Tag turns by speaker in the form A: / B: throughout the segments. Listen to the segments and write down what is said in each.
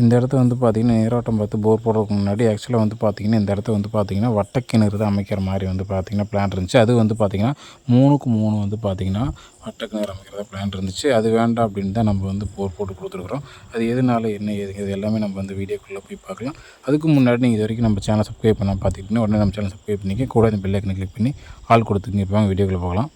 A: இந்த இடத்த வந்து பார்த்திங்கன்னா நீரோட்டம் பார்த்து போர் போடுறதுக்கு முன்னாடி ஆக்சுவலாக வந்து பார்த்திங்கன்னா இந்த இடத்த வந்து பார்த்திங்கன்னா வட்டக்கிணறு தான் அமைக்கிற மாதிரி வந்து பார்த்திங்கன்னா பிளான் இருந்துச்சு. அது வந்து பார்த்திங்கன்னா மூணுக்கு மூணு வந்து பார்த்திங்கன்னா வட்டக்கிணறு அமைக்கிறதா பிளான் இருந்துச்சு. அது வேண்டாம் அப்படின்னு தான் நம்ம வந்து போர் போட்டு கொடுத்துருக்குறோம். அது எதனால என்ன எது இது எல்லாமே நம்ம வந்து வீடியோக்குள்ளே போய் பார்க்கலாம். அதுக்கு முன்னாடி நீங்கள் இது வரைக்கும் நம்ம சேனல் சப்ஸ்கிரைப் பண்ண பார்த்துக்கிட்டிங்கன்னா உடனே நம்ம சேனல் சப்ஸ்கிரைப் பண்ணிக்க கூட இந்த பெல்லைக்கனை கிளிக் பண்ணி ஆள் கொடுத்துக்கிங்க. இப்போ வாங்க வீடியோக்குள்ளே போகலாம்.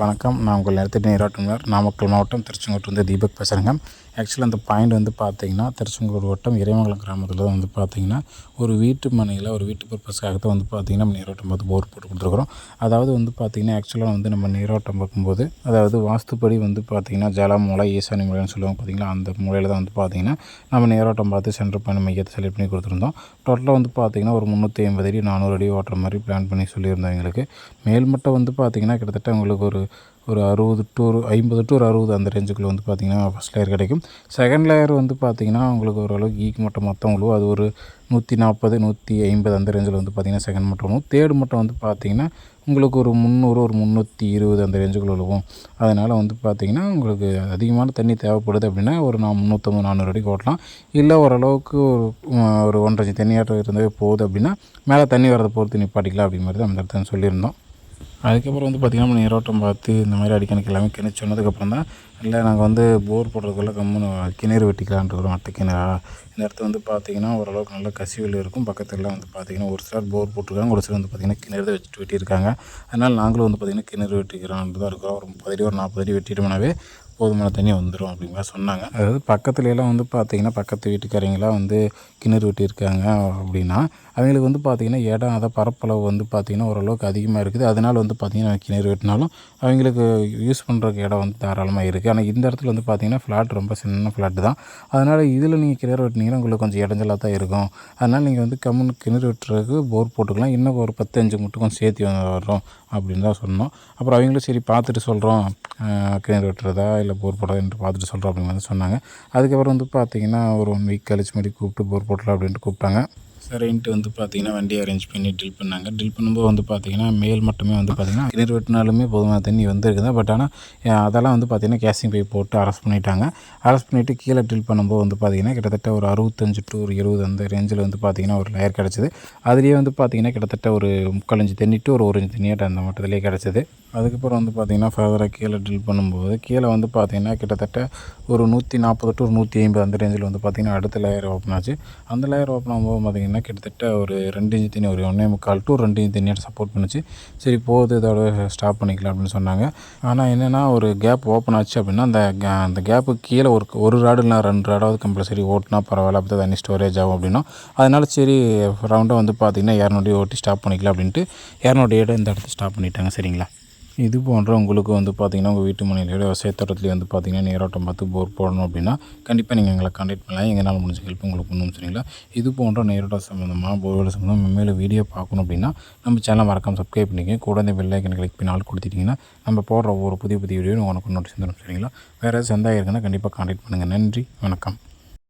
A: வணக்கம். நான் உங்கள் நேரத்தில் நீராட்டுனர் நாமக்கல் மாவட்டம் திருச்செங்கோட்டு வந்து தீபக் பேசுகிறேங்க ஆக்சுவலாக அந்த பாயிண்ட் வந்து பார்த்தீங்கன்னா திருச்செங்கோடு வட்டம் இறைமங்கலம் கிராமத்தில் தான் வந்து பார்த்தீங்கன்னா ஒரு வீட்டு மனையில் ஒரு வீட்டு பர்பஸ்க்காக தான் வந்து பார்த்திங்கன்னா நம்ம நீரோட்டம் பார்த்து போர் போட்டு கொடுத்துருக்குறோம் அதாவது வந்து பார்த்திங்கன்னா ஆக்சுவலாக வந்து நம்ம நீரோட்டம் பார்க்கும்போது அதாவது வாஸ்துப்படி வந்து பார்த்திங்கன்னா ஜல மூலை ஈசானி மூலைன்னு சொல்லுவாங்க பார்த்திங்களா அந்த மூலையில் தான் வந்து பார்த்திங்கன்னா நம்ம நீரோட்டம் பார்த்து சென்டர் பண்ணி மையத்தை செலக்ட் பண்ணி கொடுத்துருந்தோம். டோட்டலாக வந்து பார்த்திங்கன்னா ஒரு முந்நூற்றி ஐம்பது அடி நானூறு அடி ஓட்டுற மாதிரி பிளான் பண்ணி சொல்லியிருந்தோம் எங்களுக்கு. மேல்மட்டம் வந்து பார்த்திங்கன்னா கிட்டத்தட்ட உங்களுக்கு ஒரு ஒரு அறுபது டு ஒரு ஐம்பது டு ஒரு அறுபது அந்த ரேஞ்சுக்குள்ளே வந்து பார்த்திங்கன்னா ஃபஸ்ட் லேயர் கிடைக்கும். செகண்ட் லேயர் வந்து பார்த்திங்கன்னா உங்களுக்கு ஓரளவுக்கு ஈக்கு மட்டும் மொத்தம் விழுவும் அது ஒரு நூற்றி நாற்பது நூற்றி ஐம்பது அந்த ரேஞ்சில் வந்து பார்த்திங்கன்னா செகண்ட் மட்டும் விழுவும் தேர்ட் மட்டும் வந்து பார்த்திங்கன்னா உங்களுக்கு ஒரு முந்நூறு ஒரு முந்நூற்றி இருபது அந்த ரேஞ்சுக்குள்ள விழுவும் அதனால் வந்து பார்த்திங்கன்னா உங்களுக்கு அதிகமான தண்ணி தேவைப்படுது அப்படின்னா ஒரு நான் முந்நூற்றம்பது நானூறு அடிக்கு ஓட்டலாம். இல்லை ஓரளவுக்கு ஒரு ஒரு ஒன்றரை தண்ணியாட்டம் இருந்தாவே போகுது அப்படின்னா மேலே தண்ணி வரதை பொறுத்து நிப்பாட்டிக்கலாம் அப்படிங்கிறது மாதிரி தான் அந்த இடத்துல சொல்லியிருந்தோம். அதுக்கப்புறம் வந்து பார்த்திங்கன்னா நம்ம நீரோட்டம் பார்த்து இந்த மாதிரி அடிக்கணுக்கு எல்லாமே கிணறு சொன்னதுக்கப்புறம் தான் இல்லை நாங்கள் வந்து போர் போடுறதுக்குள்ள கம்முன்னு கிணறு வெட்டிக்கலான்ட்டு அட்டை கிணறா? இந்த இடத்துல வந்து பார்த்திங்கன்னா ஓரளவுக்கு நல்ல கசிவில் இருக்கும். பக்கத்துலலாம் வந்து பார்த்திங்கன்னா ஒரு சிலர் போர் போட்டிருக்காங்க. ஒரு சிலர் வந்து பார்த்திங்கன்னா கிணறு தான் வச்சுட்டு வெட்டியிருக்காங்க. அதனால் நாங்களும் வந்து பார்த்திங்கன்னா கிணறு வெட்டிக்கிறோன்ட்டு தான் இருக்கிறோம். ஒரு முப்பது அடி ஒரு நாற்பது அடி வெட்டிட்டோம்னாவே போதுமான தண்ணி வந்துடும் அப்படிங்கிற சொன்னாங்க. அதாவது பக்கத்துலலாம் வந்து பார்த்திங்கன்னா பக்கத்து வீட்டுக்காரங்களாம் வந்து கிணறு வெட்டியிருக்காங்க அப்படின்னா அவங்களுக்கு வந்து பார்த்திங்கன்னா இடம் அதை பரப்பளவு வந்து பார்த்திங்கன்னா ஓரளவுக்கு அதிகமாக இருக்குது. அதனால் வந்து பார்த்திங்கன்னா கிணறு வெட்டினாலும் அவங்களுக்கு யூஸ் பண்ணுறதுக்கு இடம் வந்து தாராளமாக இருக்குது. ஆனால் இந்த இடத்துல வந்து பார்த்திங்கன்னா ஃப்ளாட் ரொம்ப சின்ன ஃப்ளாட்டு தான். அதனால் இதில் நீங்கள் கிணறு வெட்டினீங்கன்னா உங்களுக்கு கொஞ்சம் இடைஞ்சலாக தான் இருக்கும். அதனால் நீங்கள் வந்து கம்முன்னு கிணறு வெட்டுறதுக்கு போர் போட்டுக்கலாம். இன்னும் ஒரு பத்து அஞ்சு மட்டும் சேர்த்து வரோம் அப்படின்னு தான் சொன்னோம். அப்புறம் அவங்களும் சரி பார்த்துட்டு சொல்கிறோம் கிணறு வெட்டுறதா இல்லை போர் போடுறதா பார்த்துட்டு சொல்கிறோம் அப்படின்னு வந்து சொன்னாங்க. அதுக்கப்புறம் வந்து பார்த்திங்கன்னா ஒரு ஒன் வீக் கழிச்சு மாதிரி கூப்பிட்டு போர் போடலாம் அப்படின்ட்டு கூப்பிட்டாங்க. சரின்ட்டு வந்து பார்த்திங்கன்னா வண்டி அரேஞ்ச் பண்ணி ட்ரில் பண்ணாங்க ட்ரில் பண்ணும்போது வந்து பார்த்திங்கன்னா மேல் மட்டுமே வந்து பார்த்திங்கன்னா கிணறு வெட்டினாலுமே போதுமான தண்ணி வந்துருக்குது பட் ஆனால் அதெல்லாம் வந்து பார்த்திங்கன்னா கேசிங் பை போட்டு அரெஸ்ட் பண்ணிட்டாங்க அரெஸ்ட் பண்ணிவிட்டு கீழே ட்ரில் பண்ணும்போது வந்து பார்த்திங்கன்னா கிட்டத்தட்ட ஒரு அறுபத்தஞ்சு டு ஒரு இருபது அந்த ரேஞ்சில் வந்து பார்த்திங்கன்னா ஒரு லேயர் கிடச்சிது அதுலேயே வந்து பார்த்திங்கன்னா கிட்டத்தட்ட ஒரு முக்கால் இஞ்சு தண்ணி டு ஒரு ஒரு இஞ்சு தண்ணியாட்ட அந்த மட்டத்துலேயே கிடச்சிது அதுக்கப்புறம் வந்து பார்த்திங்கன்னா ஃபர்தராக கீழே ட்ரில் பண்ணும்போது கீழே வந்து பார்த்திங்கன்னா கிட்டத்தட்ட ஒரு நூற்றி நாற்பது டு ஒரு நூற்றி ஐம்பது அந்த ரேஞ்சில் வந்து பார்த்திங்கன்னா அடுத்த லேயர் ஓப்பன் ஆச்சு அந்த லேயர் ஓப்பன் ஆகும்போது பார்த்திங்கன்னா கிட்டத்தட்ட ஒரு ரெண்டு இன்ச்சு தண்ணி ஒரு ஒன்றே முக்கால் டூ ரெண்டு இன்ச்சு தண்ணியாக சப்போர்ட் பண்ணுச்சு. சரி போகுது இதோட ஸ்டாப் பண்ணிக்கலாம் அப்படின்னு சொன்னாங்க. ஆனால் என்னென்னா ஒரு கேப் ஓப்பன் ஆச்சு அப்படின்னா அந்த அந்த கேப்பு கீழே ஒரு ஒரு ராடு இல்லை ரெண்டு ராடாவது கம்பல்சரி ஓட்டினா பரவாயில்ல அப்படி தண்ணி ஸ்டோரேஜ் ஆகும் அப்படின்னா. அதனால சரி ரவுண்டாக வந்து பார்த்திங்கன்னா இரநூறு ஓட்டி ஸ்டாப் பண்ணிக்கலாம் அப்படின்ட்டு இரநூறு ஏடு இந்த இடத்த ஸ்டாப் பண்ணிட்டாங்க சரிங்களா? இது போன்ற உங்களுக்கு வந்து பார்த்திங்கன்னா உங்கள் வீட்டு மனையிலோட விவசாயத்தோட்டத்துலேயே வந்து பார்த்திங்கன்னா நீரோட்டம் பார்த்து போர் போடணும் அப்படின்னா கண்டிப்பாக நீங்கள் எங்களை கான்டாக்ட் பண்ணலாம். எங்களால் முடிஞ்ச ஹெல்ப் உங்களுக்கு பண்ணணும் சரிங்களா இது போன்ற நீரோட்டம் சம்மந்தமாக போர்வெல் சம்மந்தமாக மேலே வீடியோ பார்க்கணும் அப்படின்னா நம்ம சேனல் மறக்காமல் சப்ஸ்கிரைப் பண்ணிக்கங்க. கூட இந்த பெல்லைக்கனை கிளிக் பண்ணி ஆள் கொடுத்துட்டிங்கன்னா நம்ம போடுற ஒவ்வொரு புதிய புதிய வீடியோ உங்களுக்கு நோட்டீஸ் தரும் சரிங்களா? வேறு ஏதாவது இருக்குன்னா கண்டிப்பாக காண்டாக்ட் பண்ணுங்கள் நன்றி வணக்கம்.